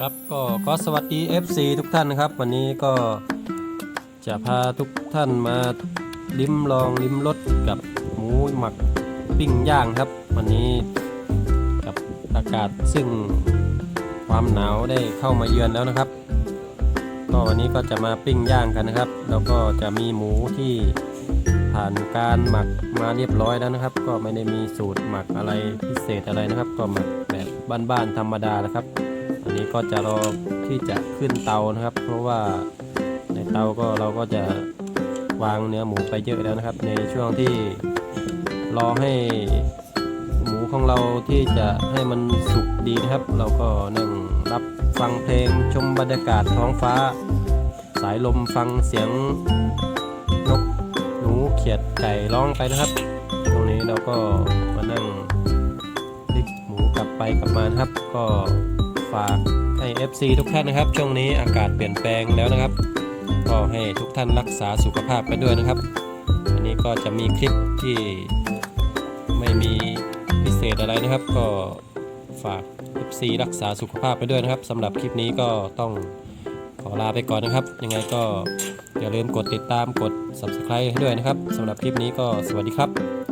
ครับก็ก็สวัสดี FC ทุกท่านนะครับ วันนี้ก็จะพาทุกท่านมาลิ้มลองลิ้มรสกับหมูหมักปิ้งย่างครับ วันนี้กับอากาศซึ่งความหนาวได้เข้ามาเยือนแล้วนะครับ ก็วันนี้ก็จะมาปิ้งย่างกันนะครับ แล้วก็จะมีหมูที่ผ่านการหมักมาเรียบร้อยแล้วนะครับ ก็ไม่ได้มีสูตรหมักอะไรพิเศษอะไรนะครับ ก็หมักแบบบ้านๆธรรมดาแล้วครับ นี้ก็จะรอที่จะขึ้นเตานะครับ เพราะว่าในเตาก็เราก็จะวางเนื้อหมูไปเยอะแล้วนะครับ ในช่วงที่รอให้หมูของเราที่จะให้มันสุกดีนะครับ เราก็นั่งรับฟังเพลงชมบรรยากาศท้องฟ้า สายลมฟังเสียงนกหนูเขียดไก่ร้องไปนะครับ ตรงนี้เราก็มานั่งพลิกหมูกลับไปกลับมานะครับ ก็ ฝากให้ FC ทุกท่านนะครับ ช่วงนี้อากาศเปลี่ยนแปลงแล้วนะครับ ก็ให้ทุกท่านรักษาสุขภาพกันด้วยนะครับวันนี้ก็จะมีคลิปที่ไม่มีพิเศษอะไรนะครับ ก็ฝาก FC รักษาสุขภาพไปด้วยนะครับสำหรับคลิปนี้ก็ต้องขอลาไปก่อนนะครับ ยังไงก็อย่าลืมกดติดตามกด subscribe ให้ด้วยนะครับสำหรับคลิปนี้ก็สวัสดีครับ